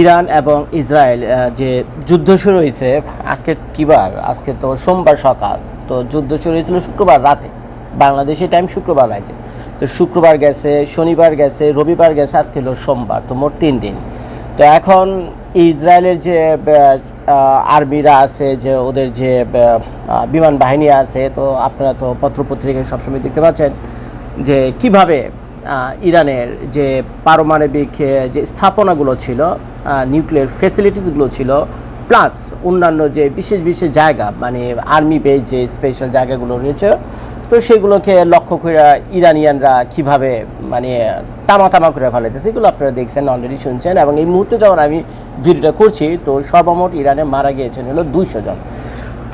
Iran এবং Israel যে যুদ্ধ শুরু হয়েছে, আজকে কিবার আজকে তো সোমবার সকাল। তো যুদ্ধ শুরু হয়েছিল শুক্রবার রাতে। বাংলাদেশি টাইম শুক্রবার রাতে। তো শুক্রবার গেছে, শনিবার গেছে, রবিবার গেছে, আজকে হলো সোমবার। তো মোট তিন দিন। তো এখন ইসরায়েলের যে আর্মিরা আছে, যে ওদের যে বিমান বাহিনী আছে, তো আপনারা তো পত্রপত্রিকায় সবসময় দেখতে পাচ্ছেন যে কীভাবে ইরানের যে পারমাণবিক যে স্থাপনাগুলো ছিল নিউক্লিয়ার ফেসিলিটিসগুলো ছিল প্লাস অন্যান্য যে বিশেষ বিশেষ জায়গা মানে আর্মি বেস যে স্পেশাল জায়গাগুলো রয়েছে, তো সেগুলোকে লক্ষ্য করে ইরানিয়ানরা কীভাবে মানে তামা তামা করে ফেলাইতেছে এগুলো আপনারা দেখছেন অলরেডি শুনছেন, এবং এই মুহূর্তে যখন আমি ভিডিওটা করছি, তো সর্বমোট ইরানে মারা গিয়েছেন হলো দুইশো জন।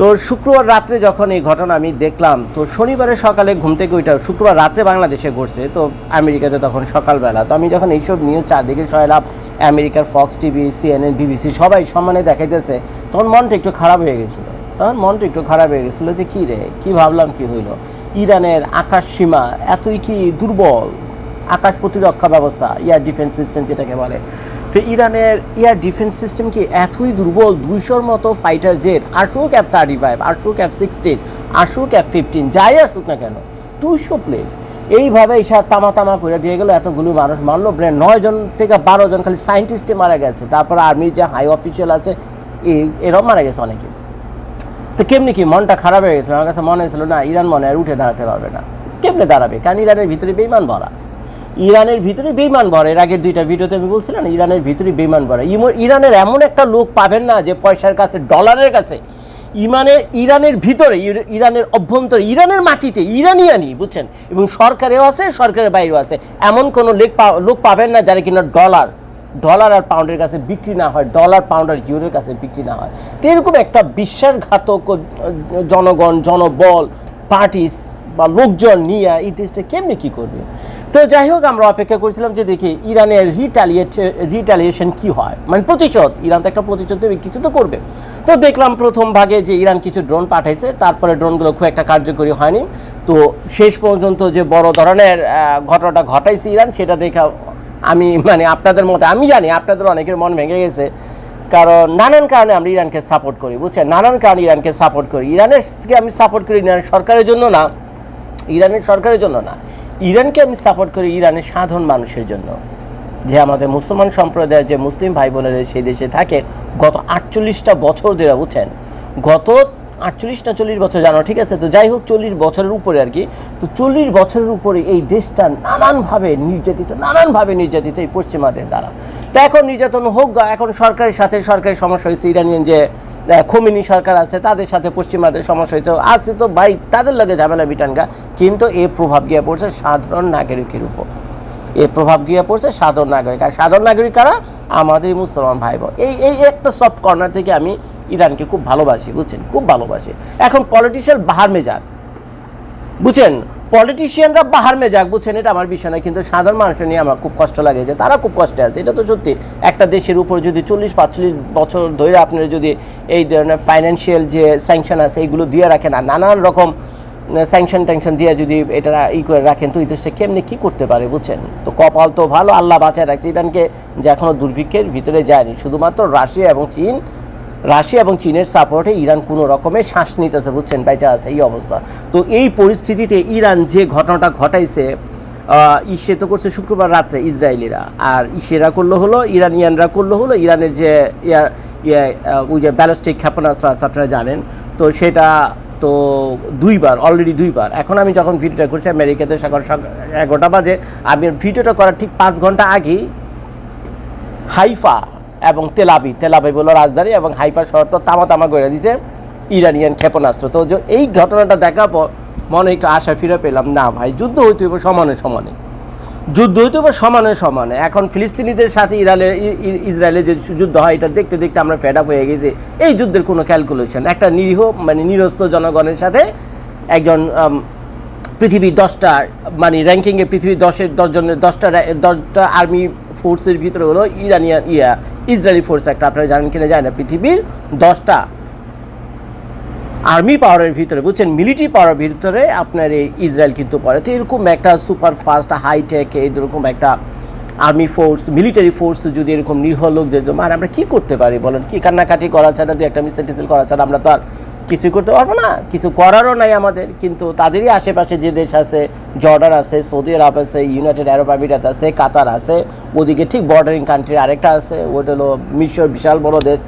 তো শুক্রবার রাত্রে যখন এই ঘটনা আমি দেখলাম, তো শনিবারের সকালে ঘুম থেকে ওইটা শুক্রবার রাত্রে বাংলাদেশে ঘটছে, তো আমেরিকাতে তখন সকালবেলা। তো আমি যখন এইসব নিউজ চারদিকে সয়লাভ আমেরিকার ফক্স টিভি সিএনএন বিবিসি সবাই সমানে দেখাইতেছে, তখন মনটা একটু খারাপ হয়ে গেছিল। তখন মনটা একটু খারাপ হয়ে গেছিল যে, কী রে? কী ভাবলাম কী হইল? ইরানের আকাশ সীমা এতই কি দুর্বল? আকাশ প্রতিরক্ষা ব্যবস্থা এয়ার ডিফেন্স সিস্টেম যেটাকে বলে। তো ইরানের এয়ার ডিফেন্স সিস্টেম কি এতই দুর্বল, দুইশোর মতো ফাইটার জেট আসুক এফ থার্টি ফাইভ আসুক এফ সিক্সটিন আসুক এফ ফিফটিন যাই আসুক না কেন, দুইশো প্লেট এইভাবে ঈশা তামা তামা করে দিয়ে গেলো, এতগুলো মানুষ মারলো ব্রেন নয় জন থেকে বারো জন খালি সায়েন্টিস্টে মারা গেছে। তারপর আর্মির যে হাই অফিসিয়াল আছে, এই- এরাও মারা গেছে অনেকে। তো কেমনি কি মনটা খারাপ হয়ে গেছিল? আমার কাছে মনে হয়েছিল, না, ইরান মনে আর উঠে দাঁড়াতে পারবে না। কেমনে দাঁড়াবে? কারণ ইরানের ভিতরে বেইমান ভরা ইরানের ভিতরে বেইমান ভরা এর আগের দুইটা ভিডিওতে আমি বলছিলাম, ইরানের ভিতরে বেইমান ভরা ইরানের এমন একটা লোক পাবেন না যে পয়সার কাছে, ডলারের কাছে। ইমানের ইরানের ভিতরে ইরানের অভ্যন্তরে, ইরানের মাটিতে ইরানিয়ানি বুঝছেন? এবং সরকারেও আছে, সরকারের বাইরেও আছে। এমন কোনো লোক লোক পাবেন না যারা কিনা ডলার ডলার আর পাউন্ডের কাছে বিক্রি না হয়, ডলার, পাউন্ড আর ইউরোর কাছে বিক্রি না হয়। তো এরকম একটা বিশ্বাসঘাতক জনগণ, জনবল, পার্টিস বা লোকজন নিয়ে এই দেশটা কেমনি কী করবে? তো যাই হোক, আমরা অপেক্ষা করছিলাম যে দেখি ইরানের রিটালিয়েট রিটালিয়েশন কী হয়। মানে প্রতিশোধ, ইরান তো একটা প্রতিশোধ দেবে কিছু তো করবে। তো দেখলাম প্রথম ভাগে যে ইরান কিছু ড্রোন পাঠাইছে, তারপরে ড্রোনগুলো খুব একটা কার্যকরী হয়নি। তো শেষ পর্যন্ত যে বড় ধরনের ঘটনাটা ঘটাইছে ইরান, সেটা দেখা আমি মানে আপনাদের মতে, আমি জানি, আপনাদের অনেকের মন ভেঙে গেছে। কারণ নানান কারণে আমরা ইরানকে সাপোর্ট করি, বুঝছেন? নানান কারণে ইরানকে সাপোর্ট করি। ইরানের আমি সাপোর্ট করি, ইরানের সরকারের জন্য না। ইরানের সরকারের জন্য না। ইরানকে আমি সাপোর্ট করি ইরানের সাধারণ মানুষের জন্য। যে আমাদের মুসলমান সম্প্রদায়ের যে মুসলিম ভাই বোনেরা সেই দেশে থাকে, গত আটচল্লিশটা বছর ধরে বুঝছেন? গত আটচল্লিশ না চল্লিশ বছর জানো, ঠিক আছে? তো যাই হোক, চল্লিশ বছরের উপরে আর কি। তো চল্লিশ বছরের উপরে এই দেশটা নানানভাবে নির্যাতিত নানানভাবে নির্যাতিত এই পশ্চিমাদের দ্বারা। তো এখন নির্যাতন হোক এখন সরকারের সাথে সরকারি সমস্যা হয়েছে, ইরানিয়ান যে খোমেনি সরকার আছে, তাদের সাথে পশ্চিমাদের সমস্যা হয়েছে, আছে তো ভাই, তাদের লগে ঝামেলা বিটানগা কিন্তু এর প্রভাব গিয়ে পড়ছে সাধারণ নাগরিকের উপর। এর প্রভাব গিয়ে পড়ছে সাধারণ নাগরিক। আর সাধারণ নাগরিক কারা? আমাদের মুসলমান ভাই বোন এই এই একটা সফট কর্নার থেকে আমি ইরানকে খুব ভালোবাসি, বুঝছেন? খুব ভালোবাসি। এখন পলিটিশিয়ান বাহার মেজাক বুঝছেন? পলিটিশিয়ানরা বাহার মেজাক বুঝছেন, এটা আমার বিষয় না কিন্তু সাধারণ মানুষের নিয়ে আমার খুব কষ্ট লাগে যে তারা খুব কষ্টে আছে। এটা তো সত্যি। একটা দেশের উপর যদি চল্লিশ, পাঁচচল্লিশ বছর ধরে আপনারা যদি এই ধরনের ফাইন্যান্সিয়াল যে স্যাংশন আছে এইগুলো দিয়ে রাখেন আর নানান রকম স্যাংশন ট্যাংশন দিয়ে যদি এটা ই করে রাখেন, তো এই দেশটা কেমনি কী করতে পারে বুঝছেন? তো কপাল তো ভালো, আল্লাহ বাঁচায় রাখছে। ইরানকে যে এখনও দুর্ভিক্ষের ভিতরে যায়নি, শুধুমাত্র রাশিয়া এবং চীন রাশিয়া এবং চীনের সাপোর্টে ইরান কোনো রকমে শ্বাস নিতেছে, বুঝছেন? বেঁচে আছে এই অবস্থা। তো এই পরিস্থিতিতে ইরান যে ঘটনাটা ঘটাইছে ইসে তো করছে শুক্রবার রাত্রে ইসরায়েলিরা। আর ইসেরা করল হলো, ইরানিয়ানরা করল হলো, ইরানের যে ওই যে ব্যালিস্টিক ক্ষেপণাস্ত্র আছে, আপনারা জানেন। তো সেটা তো দুইবার অলরেডি দুইবার। এখন আমি যখন ভিডিওটা করছি, আমেরিকাতে সকাল এগারোটা বাজে, আমি ভিডিওটা করার ঠিক পাঁচ ঘণ্টা আগেই হাইফা এবং তেলাবি তেলাবি বলো রাজধানী এবং হাইফা শহর তো তামা তামা করে দিছে ইরানিয়ান ক্ষেপণাস্ত্র। তো এই ঘটনাটা দেখার পর মনে একটু আশা ফিরে পেলাম না ভাই যুদ্ধ হইতে হবে সমানে সমানে। যুদ্ধ হইতে হবে সমানে সমানে। এখন ফিলিস্তিনিদের সাথে ইরানের ইসরায়েলের যে যুদ্ধ হয় এটা দেখতে দেখতে আমরা ফেড আপ হয়ে গেছি। এই যুদ্ধের কোনো ক্যালকুলেশন একটা নিরীহ মানে নিরস্ত জনগণের সাথে একজন আম, পৃথিবীর দশটা মানে র্যাঙ্কিংয়ে পৃথিবীর দশের দশজনের দশটা দশটা আর্মি ফোর্সের ভিতরে হলো ইরানিয়ান ইয়া, ইসরায়েলি ফোর্স একটা, আপনারা জানেন কিনা জানেন পৃথিবীর দশটা আর্মি পাওয়ারের ভিতরে, বুঝছেন? মিলিটারি পাওয়ারের ভিতরে আপনার এই ইসরায়েল কিন্তু পড়ে। তো এরকম একটা সুপার ফাস্ট হাইটেক এইরকম একটা আর্মি ফোর্স মিলিটারি ফোর্স যদি এরকম নিরীহ লোকদের আর আমরা কি করতে পারি বলেন? কি কান্নাকাটি করা ছাড়া দু একটা মিসাইল টিসাইল করা ছাড়া আমরা তো আর কিছুই করতে পারব না। কিছু করারও নাই আমাদের, কিন্তু তাদেরই আশেপাশে যে দেশ আছে জর্ডার আছে, সৌদি আরব আছে, ইউনাইটেড আরব আমিরাত আছে, কাতার আছে, ওদিকে ঠিক বর্ডারিং কান্ট্রি আরেকটা আছে, ওটা হলো মিশর, বিশাল বড় দেশ।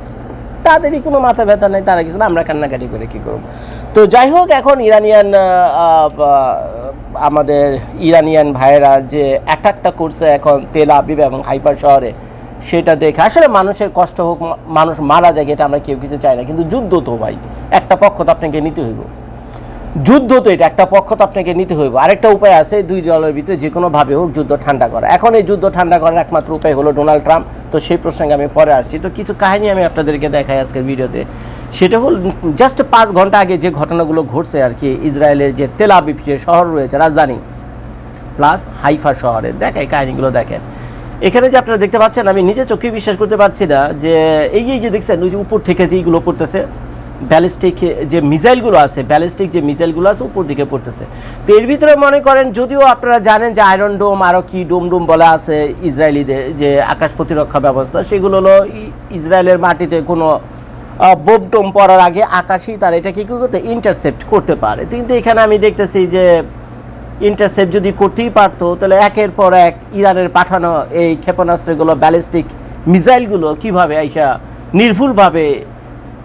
তাদেরই কোনো মাথা ব্যথা নেই, তারা কিছু না আমরা কান্নাকাটি করে কী করব? তো যাই হোক, এখন ইরানিয়ান আমাদের ইরানিয়ান ভাইয়েরা যে অ্যাটাকটা করছে এখন তেল আবিব এবং হাইপার শহরে, সেটা দেখে আসলে মানুষের কষ্ট হোক মানুষ মারা যায় এটা আমরা কেউ কিছু চাই না। কিন্তু যুদ্ধ তো ভাই, একটা পক্ষ তো আপনাকে নিতে হইব। যুদ্ধ তো এটা, একটা পক্ষ তো আপনাকে নিতে হইব। আরেকটা উপায় আছে, দুই দলের ভিতরে যে কোনোভাবে হোক যুদ্ধ ঠান্ডা করা। এখন এই যুদ্ধ ঠান্ডা করার একমাত্র উপায় হলো ডোনাল্ড ট্রাম্প। তো সেই প্রসঙ্গে আমি পরে আসছি। তো কিছু কাহিনী আমি আপনাদেরকে দেখাই আজকের ভিডিওতে। সেটা হল জাস্ট পাঁচ ঘণ্টা আগে যে ঘটনাগুলো ঘটছে আর কি, ইসরায়েলের যে তেল যে শহর রয়েছে, রাজধানী প্লাস হাইফা শহরে। দেখাই কাহিনীগুলো দেখেন। এখানে যে আপনারা দেখতে পাচ্ছেন, আমি নিজে চোখে বিশ্বাস করতে পারছি না যে এই এই যে দেখছেন, ওই যে উপর থেকে যে এইগুলো পড়তেছে ব্যালিস্টিক যে মিসাইলগুলো আছে ব্যালিস্টিক যে মিসাইলগুলো আছে উপর দিকে পড়তেছে। তো এর ভিতরে মনে করেন, যদিও আপনারা জানেন যে আয়রন ডোম আরও কি ডোম ডোম বলা আছে ইসরায়েলিদের, যে আকাশ প্রতিরক্ষা ব্যবস্থা, সেগুলো হলো ইসরায়েলের মাটিতে কোনো বোম টোম পড়ার আগে আকাশেই তারা এটা কি করতে ইন্টারসেপ্ট করতে পারে। কিন্তু এখানে আমি দেখতেছি যে ইন্টারসেপ্ট যদি করতেই পারতো, তাহলে একের পর এক ইরানের পাঠানো এই ক্ষেপণাস্ত্রগুলো ব্যালিস্টিক মিসাইলগুলো কীভাবে আইসা নির্ভুলভাবে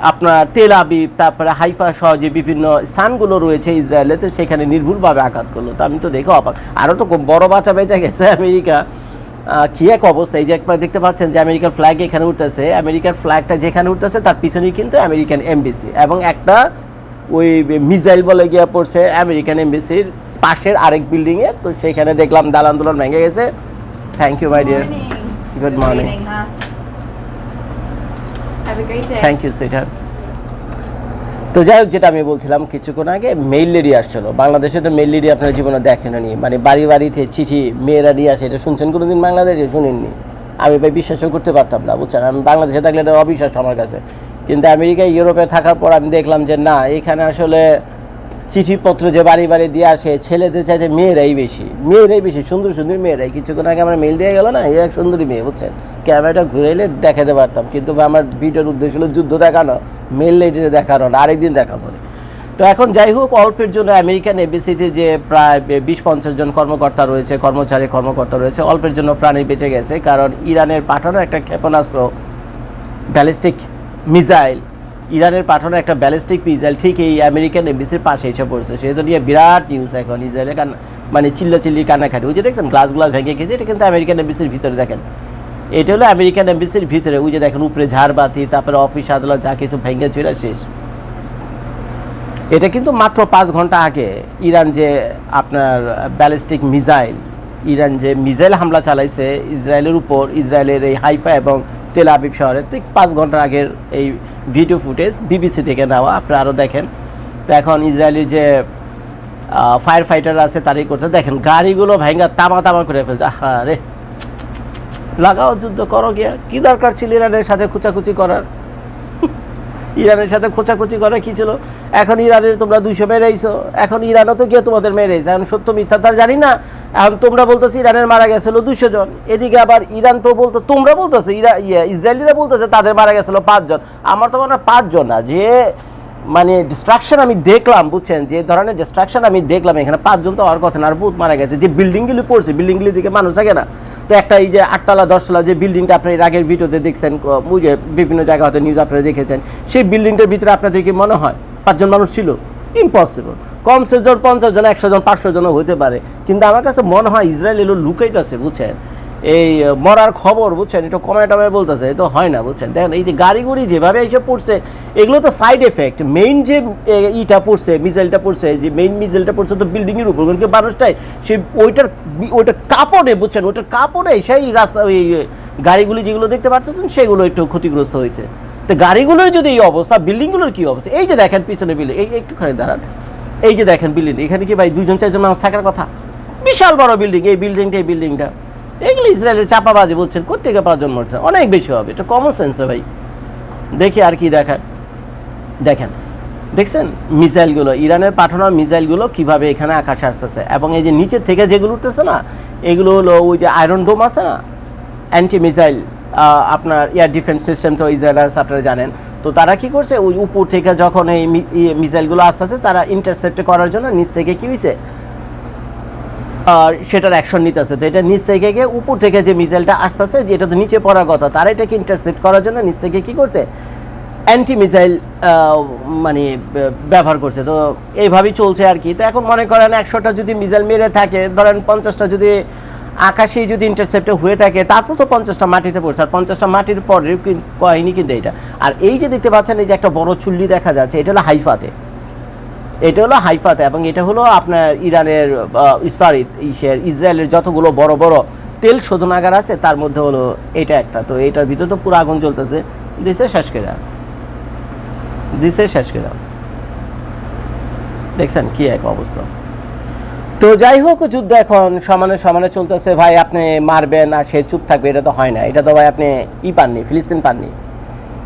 আপনার তেল আবিব তারপরে হাইফা সহ যে বিভিন্ন স্থানগুলো রয়েছে ইসরায়েলে তো সেখানে নির্ভুলভাবে আঘাত করল। তো আমি তো দেখে অবাক। আরও তো বড় বাচ্চা বেঁচে গেছে আমেরিকা। কি এক অবস্থা। এই যে একবার দেখতে পাচ্ছেন যে আমেরিকার ফ্ল্যাগ এখানে উঠতেছে। আমেরিকার ফ্ল্যাগটা যেখানে উঠতেছে তার পিছনেই কিন্তু আমেরিকান এমবিসি এবং একটা ওই মিসাইল বলে গিয়ে পড়ছে আমেরিকান এমবিসির পাশের আরেক বিল্ডিংয়ে তো সেখানে দেখলাম দাল আন্দোলন ভেঙে গেছে। Thank you my dear good Good thank you sweeter তো যাই হোক, যেটা আমি বলছিলাম, কিছুক্ষণ আগে মেইলেরিয়া আসছিল। বাংলাদেশে তো মেইলেরিয়া আপনার জীবনে দেখেননি। মানে বাড়ি বাড়িতে চিঠি, মেয়েরা নিয়ে আসে, এটা শুনছেন কোনোদিন বাংলাদেশে? শুনেননি। আমি ভাই বিশ্বাসও করতে পারতাম না, বুঝছেন? আমি বাংলাদেশে থাকলে এটা অবিশ্বাস আমার কাছে। কিন্তু আমেরিকায়, ইউরোপে থাকার পর আমি দেখলাম যে না, এখানে আসলে চিঠিপত্র যে বাড়ি বাড়ি দিয়ে আসে, ছেলেদের চাইতে মেয়েরাই বেশি। মেয়েরাই বেশি, সুন্দর সুন্দর মেয়েরাই। কিছুক্ষণ আগে আমার মেল দিয়ে গেল না এই এক সুন্দরী মেয়ে, বুঝছেন? ক্যামেরাটা ঘুরে এলে দেখাতে পারতাম। কিন্তু আমার ভিডিওর উদ্দেশ্য হলো যুদ্ধ দেখানো মেল লেডিতে দেখানো না, আরেকদিন দেখাবো। তো এখন যাই হোক, অল্পের জন্য আমেরিকান এবিসিতে যে প্রায় বিশ পঞ্চাশ জন কর্মকর্তা রয়েছে, কর্মচারী, কর্মকর্তা রয়েছে, অল্পের জন্য প্রাণী বেঁচে গেছে। কারণ ইরানের পাঠানো একটা ক্ষেপণাস্ত্র ব্যালিস্টিক মিসাইল ইরানের পাঠানো একটা ব্যালিস্টিক মিসাইল, ঠিক এই আমেরিকান এমবিসির পাশে এসে পড়ছে। সেটা নিয়ে বিরাট নিউজ এখন ইসরায়েলে কান মানে চিল্লা চিল্লি কান্নাকাটি ওই যে দেখছেন গ্লাসগুলো ভেঙে গেছে এটা কিন্তু আমেরিকান এমবিসির ভিতরে দেখেন। এটা হলো আমেরিকান এমবিসির ভিতরে। ওই যে দেখেন, উপরে ঝাড়বাতি তারপরে অফিস আদালত, যা কিছু ভেঙে চলে শেষ। এটা কিন্তু মাত্র পাঁচ ঘণ্টা আগে ইরান যে আপনার ব্যালিস্টিক মিসাইল ইরান যে মিসাইল হামলা চালাইছে ইসরায়েলের উপর, ইসরায়েলের এই হাইফা এবং তেল আবিব শহরে ঠিক পাঁচ ঘণ্টা আগের এই ভিডিও ফুটেজ বিবিসি থেকে নেওয়া, আপনারা আরও দেখেন। তো এখন ইসরায়েলের যে ফায়ার ফাইটার আছে, তারই করছে। দেখেন, গাড়িগুলো ভেঙ্গা তামা তামা করে ফেলছে। আহা রে। লাগাও, যুদ্ধ করো গিয়া। কী দরকার ছিল ইরানের সাথে খুচাখুচি করার? ইরানের সাথে খোঁচাখুচি করা, কি ছিল? এখন ইরানের তোমরা দুইশো মেরেইছো এখন ইরানও তো গিয়ে তোমাদের মেরেছে এখন সত্য মিথ্যা তার জানি না। এখন তোমরা বলতেছো ইরানের মারা গেছিল দুশো জন। এদিকে আবার ইরান তো বলতো, তোমরা বলতেছো, ইরা ইসরায়েলিরা বলতেছে তাদের মারা গেছিল পাঁচজন। আমার তো মনে হয় পাঁচজন না, যে মানে ডিস্ট্রাকশন আমি দেখলাম, বুঝছেন? যে ধরনের ডিস্ট্রাকশন আমি দেখলাম, এখানে পাঁচজন তো হওয়ার কথা না, আর বহুত মারা গেছে। যে বিল্ডিংগুলি পড়ছে বিল্ডিংগুলি দিকে মানুষ থাকে না। তো একটা এই যে আটতলা, দশতলা যে বিল্ডিংটা আপনি এর আগের ভিডিওতে দেখছেন যে বিভিন্ন জায়গা হয়তো নিউজ আপনারা দেখেছেন, সেই বিল্ডিংটার ভিতরে আপনাদের কি মনে হয়? পাঁচজন মানুষ ছিল? ইম্পসিবল কমসে জন পঞ্চাশ জন, একশো জন, পাঁচশো জনও হতে পারে। কিন্তু আমার কাছে মনে হয় ইসরায়েল এলো লুকাইতেছে, বুঝছেন? এই মরার খবর, বুঝছেন? এটা কমায় টমায় বলতেছে, এ তো হয় না, বুঝছেন? দেখেন এই যে গাড়ি গুড়ি যেভাবে এসে পড়ছে, এগুলো তো সাইড এফেক্ট মেইন যে ইটা পড়ছে মিসাইলটা পড়ছে, যে মেইন মিসাইলটা পড়ছে তো বিল্ডিংয়ের উপর কিন্তু মানুষটাই সে ওইটার ওইটার কাপড়ে বুঝছেন? ওইটার কাপড়ে সেই রাস্তা, ওই গাড়িগুলি যেগুলো দেখতে পাচ্ছেন, সেগুলো একটু ক্ষতিগ্রস্ত হয়েছে। তো গাড়িগুলোর যদি এই অবস্থা বিল্ডিংগুলোর কি অবস্থা? এই যে দেখেন পিছনে বিল্ডিং এই, একটুখানি দাঁড়ান। এই যে দেখেন বিল্ডিং এখানে কি ভাই দুইজন, চারজন মানুষ থাকার কথা? বিশাল বড় বিল্ডিং এই বিল্ডিংটা এই বিল্ডিংটা এগুলো ইসরায়েলের চাপাবাজি বলছেন কোথেকে পাঁচজন মরছে অনেক বেশি হবে, এটা কমন সেন্স ভাই। দেখি আর কি দেখায়। দেখেন, দেখছেন? মিসাইলগুলো, ইরানের পাঠানো মিসাইলগুলো কীভাবে এখানে আকাশে আসতেছে? এবং এই যে নিচের থেকে যেগুলো উঠতেছে না, এগুলো হলো ওই যে আয়রন ডোম আছে না? অ্যান্টি মিসাইল আপনার এয়ার ডিফেন্স সিস্টেম তো ইসরায়েল আছে, আপনারা জানেন। তো তারা কি করছে? ওই উপর থেকে যখন এই মিসাইলগুলো আসতেছে, তারা ইন্টারসেপ্ট করার জন্য নিচ থেকে কি হয়েছে আর সেটার অ্যাকশন নিতেছে। তো এটা নিচ থেকে গিয়ে উপর থেকে যে মিসাইলটা আসতেছে যেটা তো নিচে পড়ার কথা, তারা এটাকে ইন্টারসেপ্ট করার জন্য নিচ থেকে কী করছে? অ্যান্টি মিসাইল মানে ব্যবহার করছে। তো এইভাবেই চলছে আর কি। তো এখন মনে করেন একশোটা যদি মিসাইল মেরে থাকে, ধরেন পঞ্চাশটা যদি আকাশেই যদি ইন্টারসেপ্টে হয়ে থাকে, তারপর তো পঞ্চাশটা মাটিতে পড়ছে। আর পঞ্চাশটা মাটির পরের কাহিনী কিন্তু এটা। আর এই যে দেখতে পাচ্ছেন, এই যে একটা বড় চুল্লি দেখা যাচ্ছে, এটা হলো হাইফাতে। এটা হলো হাইফাতে এবং এটা হলো আপনার ইরানের সরি ইসের, ইসরায়েলের যতগুলো বড় বড় তেল শোধনাগার আছে, তার মধ্যে হলো এটা একটা। তো এটার ভিতরে তো পুরো আগুন চলতেছে দিছে শেষ করে দিছে শেষ করে দেখছেন কি এক অবস্থা। তো যাই হোক, যুদ্ধ এখন সমানে সমানে চলতেছে। ভাই, আপনি মারবেন আর সে চুপ থাকবে, এটা তো হয় না। এটা তো ভাই আপনি ই পাননি, ফিলিস্তিন পাননি।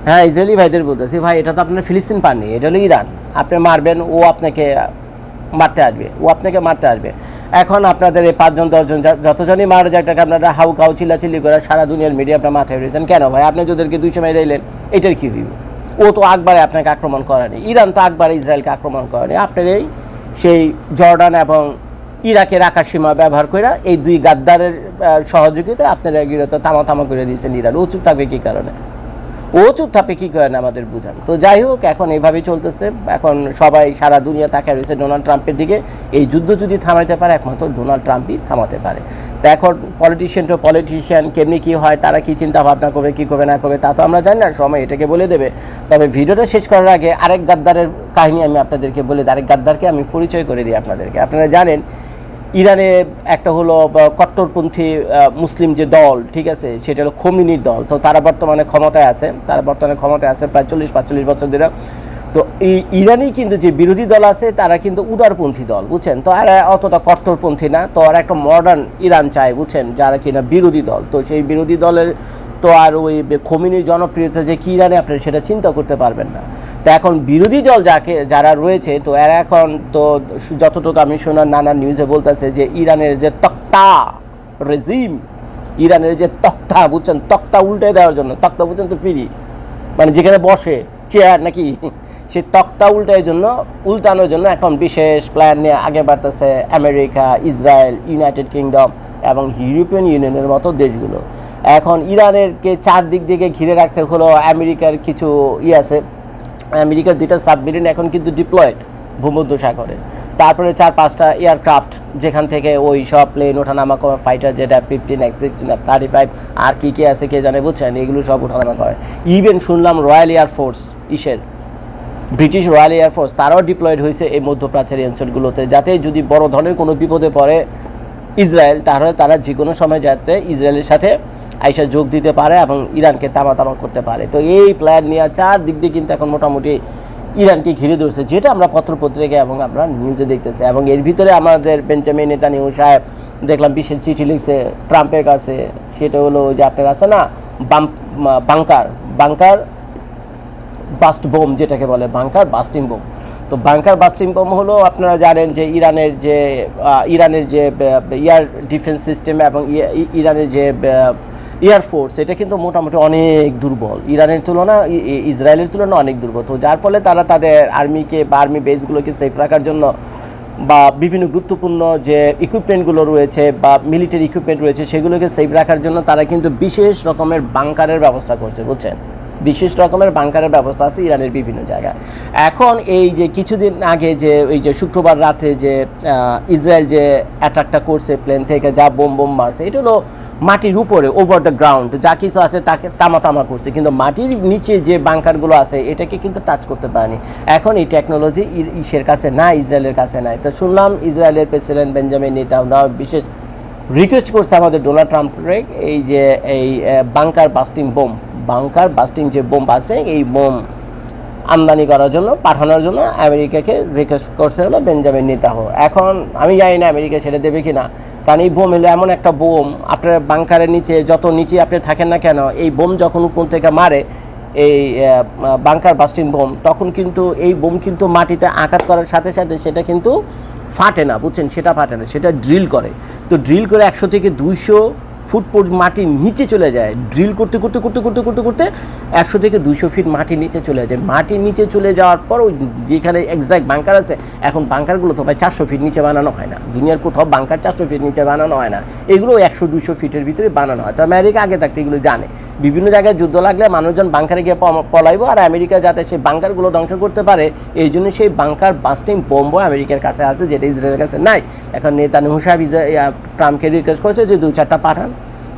হ্যাঁ ইসরায়েলি ভাইদের বলতেছি, ভাই, এটা তো আপনার ফিলিস্তিন পাননি এটা হলো ইরান। আপনি মারবেন, ও আপনাকে মারতে আসবে, ও আপনাকে মারতে আসবে। এখন আপনাদের এই পাঁচজন, দশজন যতজনই মারা যায় টাকা আপনারা হাউ কাউ চিল্লাচিল্লি করে সারা দুনিয়ার মিডিয়া আপনার মাথায় উঠেছেন। কেন ভাই? আপনি যাদেরকে দুইশো মেরে এলেন এটার কী হইব? ও তো আকবারে আপনাকে আক্রমণ করেনি ইরান তো আকবারে ইসরায়েলকে আক্রমণ করেনি আপনার এই, সেই জর্ডান এবং ইরাকের আকাশ সীমা ব্যবহার করে এই দুই গাদ্দারের সহযোগিতায় আপনারা এগুলো তো তামা তামা করে দিয়েছেন ইরান। চুপ থাকবে কী কারণে? ও চুপ কী করেন আমাদের বুঝান। তো যাই হোক, এখন এইভাবেই চলতেছে। এখন সবাই সারা দুনিয়া তাকায় রয়েছে ডোনাল্ড ট্রাম্পের দিকে। এই যুদ্ধ যদি থামাইতে পারে, একমাত্র ডোনাল্ড ট্রাম্পই থামাতে পারে। তো এখন পলিটিশিয়ান তো পলিটিশিয়ান কেমনি কী হয়, তারা কী চিন্তা ভাবনা করবে, কী করবে, না করবে, তা তো আমরা জানি না, সময় এটাকে বলে দেবে। তবে ভিডিওটা শেষ করার আগে আরেক গাদ্দারের কাহিনী আমি আপনাদেরকে বলে দিই, আরেক গাদ্দারকে আমি পরিচয় করে দিই আপনাদেরকে। আপনারা জানেন ইরানে একটা হলো কট্টরপন্থী মুসলিম যে দল, ঠিক আছে, সেটা হলো খমিনির দল। তো তারা বর্তমানে ক্ষমতায় আছে, তারা বর্তমানে ক্ষমতায় আছে প্রায় চল্লিশ, পাঁচচল্লিশ বছর ধরে। তো এই ইরানি কিন্তু যে বিরোধী দল আছে, তারা কিন্তু উদারপন্থী দল, বুঝছেন? তো আর অতটা কট্টরপন্থী না, তো আর একটা মডার্ন ইরান চায়, বুঝছেন? যারা কিনা বিরোধী দল। তো সেই বিরোধী দলের তো আর ওই খমিনির জনপ্রিয়তা যে কী ইরানে আপনি, সেটা চিন্তা করতে পারবেন না। তো এখন বিরোধী দল যাকে, যারা রয়েছে, তো এরা এখন তো যতটুকু আমি শোনার নানা নিউজে বলতেছে যে ইরানের যে তক্তা রেজিম ইরানের যে তক্তা বুঝছেন, তক্তা উল্টে দেওয়ার জন্য, তক্তা বুঝছেন তো ফ্রি মানে যেখানে বসে চেয়ার নাকি, সেই তক্তা উল্টার জন্য, উল্টানোর জন্য এখন বিশেষ প্ল্যান নিয়ে আগে বাড়তেছে America Israel United Kingdom European European ইউনিয়নের মতো দেশগুলো। এখন ইরানেরকে চারদিক দিকে ঘিরে রাখছে, হলো আমেরিকার কিছু ই আছে। আমেরিকার দুইটা সাবমেরিন এখন কিন্তু ডিপ্লয়েড ভূমধ্য সাগরে তারপরে চার পাঁচটা এয়ারক্রাফট যেখান থেকে ওই সব প্লেন ওঠানামা করে ফাইটার যেটা fifteen X sixteen thirty five আর কী কী আছে কে জানে, বুঝছেন? এগুলো সব ওঠানামা করে। ইভেন শুনলাম রয়্যাল এয়ারফোর্স ইসের ব্রিটিশ রয়্যাল এয়ারফোর্স তারাও ডিপ্লয়েড হয়েছে এই মধ্যপ্রাচ্যের অঞ্চলগুলোতে, যাতে যদি বড় ধরনের কোনো বিপদে পড়ে ইসরায়েল, তাহলে তারা যে কোনো সময় যাতে ইসরায়েলের সাথে আইসা যোগ দিতে পারে এবং ইরানকে তামা তামা করতে পারে। তো এই প্ল্যান নিয়ে চার দিক দিয়ে কিন্তু এখন মোটামুটি ইরানকে ঘিরে ধরছে, যেটা আমরা পত্রপত্রিকা এবং আমরা নিউজে দেখতেছি। এবং এর ভিতরে আমাদের বেঞ্জামিন নেতানিয়াহু সাহেব, দেখলাম বিশেষ চিঠি লিখছে ট্রাম্পের কাছে। সেটা হলো যে আপনার আছে না বাংকার বাংকার বাস্ট বোম যেটাকে বলে, বাংকার বাস্টিং বোম তো বাংকার বাস্টিং বোম হলো আপনারা জানেন যে ইরানের যে ইরানের যে এয়ার ডিফেন্স সিস্টেম এবং ইরানের যে এয়ারফোর্স এটা কিন্তু মোটামুটি অনেক দুর্বল। ইরানের তুলনা ইসরায়েলের তুলনা অনেক দুর্বল। তো যার ফলে তারা তাদের আর্মিকে বা আর্মি বেসগুলোকে সেফ রাখার জন্য বা বিভিন্ন গুরুত্বপূর্ণ যে ইকুইপমেন্টগুলো রয়েছে বা মিলিটারি ইকুইপমেন্ট রয়েছে, সেগুলোকে সেফ রাখার জন্য তারা কিন্তু বিশেষ রকমের বাংকারের ব্যবস্থা করছে, বুঝছেন? বিশেষ রকমের বাংকারের ব্যবস্থা আছে ইরানের বিভিন্ন জায়গায়। এখন এই যে কিছুদিন আগে যে ওই যে শুক্রবার রাতে যে ইসরায়েল যে অ্যাটাকটা করছে প্লেন থেকে যা বোম বোম মারছে, এটা হলো মাটির উপরে ওভার দ্য গ্রাউন্ড যা কিছু আছে তাকে তামা তামা করছে। কিন্তু মাটির নিচে যে বাংকারগুলো আছে, এটাকে কিন্তু টাচ করতে পারেনি। এখন এই টেকনোলজি ইসের কাছে না ইসরায়েলের কাছে নাই। তো শুনলাম ইসরায়েলের প্রেসিডেন্ট বেঞ্জামিন নেতানিয়াহু বিশেষ রিকোয়েস্ট করছে আমাদের ডোনাল্ড ট্রাম্পের এই যে, এই bunker busting bomb. Bunker busting যে বোম আছে, এই বোম আমদানি করার জন্য, পাঠানোর জন্য আমেরিকাকে রিকোয়েস্ট করছে হলো বেঞ্জামিন নেতাহ এখন আমি জানি না আমেরিকা ছেড়ে দেবে কি না কারণ এই বোম হলো এমন একটা বোম আপনার বাংকারের নিচে, যত নিচে আপনি থাকেন না কেন, এই বোম যখন উপর থেকে মারে, এই বাংকার বাস্টিং বোম তখন কিন্তু এই বোম কিন্তু মাটিতে আঘাত করার সাথে সাথে সেটা কিন্তু ফাটে না, বুঝছেন? সেটা ফাটে না, সেটা ড্রিল করে। তো ড্রিল করে একশো থেকে দুইশো ফুট পর মাটির নিচে চলে যায়। ড্রিল করতে করতে করতে করতে করতে করতে একশো থেকে দুইশো ফিট মাটির নিচে চলে যায়। মাটির নিচে চলে যাওয়ার পর ওই যেখানে এক্স্যাক্ট বাংকার আছে, এখন বাংকারগুলো তো ভাই চারশো ফিট নিচে বানানো হয় না। দুনিয়ার কোথাও বাংকার চারশো ফিট নিচে বানানো হয় না। এগুলো একশো দুশো ফিটের ভিতরে বানানো হয়। তো আমেরিকা আগে থাকতে এগুলো জানে। বিভিন্ন জায়গায় যুদ্ধ লাগলে মানুষজন বাংকারে গিয়ে পলাইবো আর আমেরিকা যাতে সেই বাংকারগুলো ধ্বংস করতে পারে, এই জন্য সেই বাংকার বাস্টিং বোম্বও আমেরিকার কাছে আছে, যেটা ইসরায়েলের কাছে নাই। এখন নেতা সাহেব ট্রাম্পকে রিকোয়েস্ট করেছে যে দু চারটা পাঠান।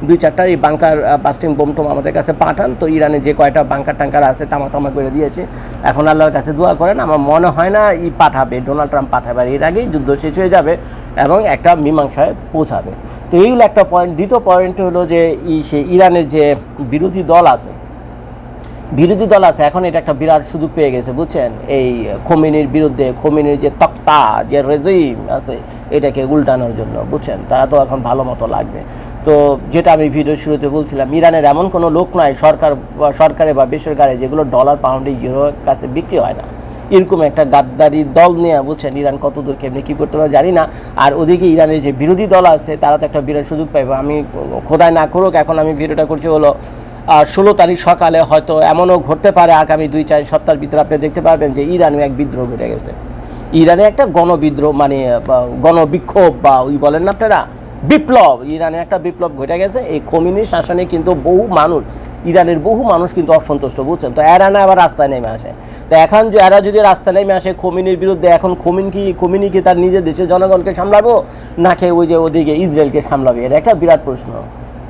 দুই চারটা এই বাংকার বাস্টিং বোম টোম আমাদের কাছে পাঠান। তো ইরানে যে কয়টা বাংকার টাঙ্কার আছে তামা তামা করে দিয়েছে। এখন আল্লাহর কাছে দোয়া করেন, আমার মনে হয় না ই পাঠাবে, ডোনাল্ড ট্রাম্প পাঠাবে। আর এর আগেই যুদ্ধ শেষ হয়ে যাবে এবং একটা মীমাংসায় পৌঁছাবে। তো এইগুলো একটা পয়েন্ট দ্বিতীয় পয়েন্ট হলো যে, ই সে ইরানের যে বিরোধী দল আছে বিরোধী দল আছে, এখন এটা একটা বিরাট সুযোগ পেয়ে গেছে, বুঝছেন? এই খমিনির বিরুদ্ধে, খমিনির যে তক্তা, যে রেজিম আছে, এটাকে উল্টানোর জন্য, বুঝছেন? তারা তো এখন ভালো মতো লাগবে। তো যেটা আমি ভিডিও শুরুতে বলছিলাম, ইরানের এমন কোনো লোক নাই, সরকার সরকারে বা বেসরকারে যেগুলো ডলার পাউন্ডে ইউরোর কাছে বিক্রি হয় না। এরকম একটা গাদ্দারি দল নিয়ে, বুঝছেন? ইরান কত দূর কেমনি কী করতে পারে জানি না। আর ওদিকে ইরানের যে বিরোধী দল আছে, তারা তো একটা বিরাট সুযোগ পাইবে। আমি খোদায় না করুক, এখন আমি ভিডিওটা করছি হলো ষোলো তারিখ সকালে হয়তো এমনও ঘটতে পারে, আগামী দুই, চার সপ্তাহের ভিতরে আপনি দেখতে পারবেন যে ইরানে এক বিদ্রোহ ঘটে গেছে। ইরানে একটা গণবিদ্রোহ মানে গণবিক্ষোভ বা, ওই বলেন না আপনারা, বিপ্লব। ইরানে একটা বিপ্লব ঘটে গেছে, এই কমিউনিস্ট শাসনে কিন্তু বহু মানুষ, ইরানের বহু মানুষ কিন্তু অসন্তুষ্ট, বুঝছেন? তো এরা না আবার রাস্তায় নেমে আসে। তো এখন যে এরা যদি রাস্তায় নেমে আসে খমিনির বিরুদ্ধে, এখন খমিন কি, খমিনি কি তার নিজের দেশের জনগণকে সামলাবো, নাকি ওই যে ওদিকে ইসরায়েলকে সামলাবে? এটা একটা বিরাট প্রশ্ন।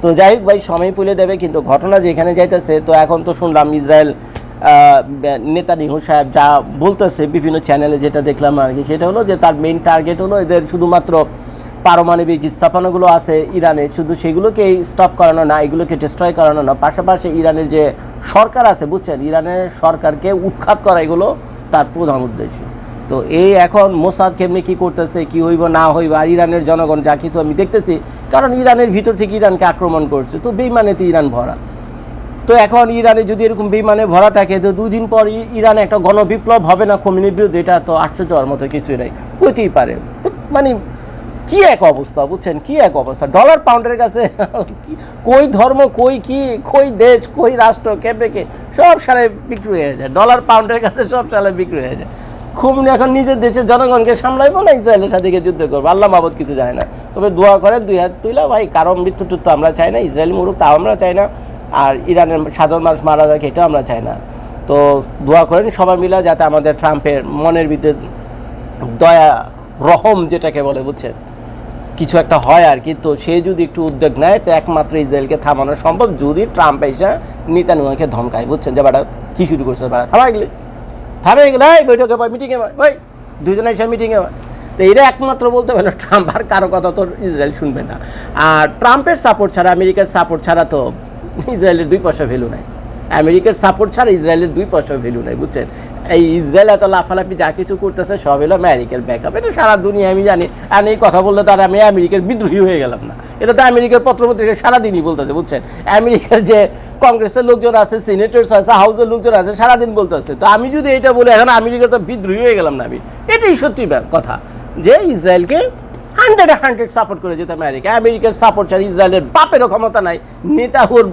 তো যাই হোক ভাই, সময় পুলে দেবে, কিন্তু ঘটনা যেখানে যাইতেছে, তো এখন তো শুনলাম ইসরায়েল নেতানিহু সাহেব যা বলতেছে বিভিন্ন চ্যানেলে যেটা দেখলাম আর কি, সেটা হলো যে তার মেইন টার্গেট হলো এদের শুধুমাত্র পারমাণবিক স্থাপনাগুলো আছে ইরানে, শুধু সেগুলোকে স্টপ করানো না, এগুলোকে ডিস্ট্রয় করানো না, পাশাপাশি ইরানের যে সরকার আছে, বুঝছেন? ইরানের সরকারকে উৎখাত করা এগুলো তার প্রধান উদ্দেশ্য। তো এই এখন মোসাদ কেমনি কি করতেছে, কি হইব, না হইব, আর ইরানের জনগণ যা কিছু আমি দেখতেছি, কারণ ইরানের ভিতর থেকে ইরানকে আক্রমণ করছে, তো বেইমানে তো ইরান ভরা। তো এখন ইরানে যদি এরকম বিমানে ভরা থাকে, তো দুদিন পর ইরানে একটা গণবিপ্লব হবে না খমিনির বিরুদ্ধে, এটা তো আশ্চর্য হওয়ার মতো কিছুই নাই। হইতেই পারে। মানে কি এক অবস্থা, বুঝছেন? কি এক অবস্থা? ডলার পাউন্ডের কাছে কই ধর্ম, কই কি, কই দেশ, কই রাষ্ট্র, কেমনে কে? সব সালে বিক্রি হয়ে যায়। ডলার পাউন্ডের কাছে সব সালে বিক্রি হয়ে যায়। খুবনি এখন নিজের দেশের জনগণকে সামলাইবো না, ইসরায়েলের সাথে গিয়ে যুদ্ধ করব। আল্লাহ মাবদ কিছু জানে না। তবে দোয়া করে দুই হাত তুইলা, ভাই কারণ মৃত্যু টুত্যু আমরা চাই না, ইসরায়েল মুরুক তাও আমরা চাই না, আর ইরানের সাধারণ মানুষ মারা যাক এটাও আমরা চাই না। তো দোয়া করেন সবাই মিলে যাতে আমাদের ট্রাম্পের মনের ভিতরে দয়া, রহম যেটাকে বলে, বুঝছেন? কিছু একটা হয় আর কি, তো সে যদি একটু উদ্যোগ নেয়, তো একমাত্র ইসরায়েলকে থামানো সম্ভব, যদি ট্রাম্প এসে নিতানুয়াকে ধমকায়, বুঝছেন? যে বেটা, কি শুরু করছে বেটা? থামাই গেলে এই, বৈঠকে বা মিটিংয়ে ওই দুজনে এসে মিটিংয়ে তো এটা একমাত্র বলতে পারল ট্রাম্প আর কারও কথা তো ইসরায়েল শুনবে না। আর ট্রাম্পের সাপোর্ট ছাড়া, আমেরিকার সাপোর্ট ছাড়া তো ইসরায়েলের দুই পয়সা ভ্যালু নাই। আমেরিকার সাপোর্ট ছাড়া ইসরায়েলের দুই পয়সা ভ্যালু নাই, বুঝছেন? এই ইসরায়েল এত লাফালাফি যা কিছু করতেছে, সব হলো আমেরিকার ব্যাকআপ এটা সারা দুনিয়া আমি জানি। আর এই কথা বললে তো আর আমি আমেরিকার বিদ্রোহী হয়ে গেলাম না। এটা তো আমেরিকার পত্রপত্রিকা সারাদিনই বলতেছে, বুঝছেন? আমেরিকার যে কংগ্রেসের লোকজন আছে সিনেটর্স আছে হাউসের লোকজন আছে, সারাদিন বলতেছে। তো আমি যদি এটা বলি, এখন আমেরিকা তো বিদ্রোহী হয়ে গেলাম না আমি। এটাই সত্যি কথা। যে ইসরায়েলকে হান্ড্রেড হান্ড্রেড সাপোর্ট করে যেতে আমেরিকা। আমেরিকার সাপোর্ট ছাড়া ইসরায়েলের বাপেরও ক্ষমতা নাই, নেতাহুর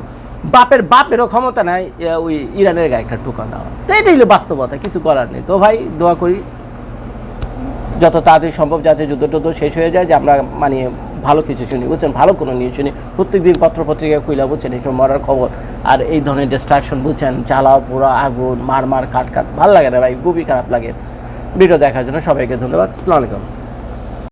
বাপের, বাপেরও ক্ষমতা নাই ওই ইরানের গায়ে একটা টোকা দেওয়া। তো এটাই হলো বাস্তবতা, কিছু করার নেই। তো ভাই, দোয়া করি, যত তাড়াতাড়ি সম্ভব যাতে যুদ্ধ টুদ্ধ শেষ হয়ে যায়, যে আমরা মানে ভালো কিছু শুনি, বুঝছেন? ভালো কোনো নিউজ শুনি। প্রত্যেক দিন পত্রপত্রিকা খুইলা, বুঝছেন? একটু মরার খবর। আর এই ধরনের ডিস্ট্রাকশন বুঝছেন? জ্বালাও পোড়া আগুন মার মার কাট কাট ভালো লাগে না ভাই, খুবই খারাপ লাগে। ভিডিও দেখার জন্য সবাইকে ধন্যবাদ। আলাইকুম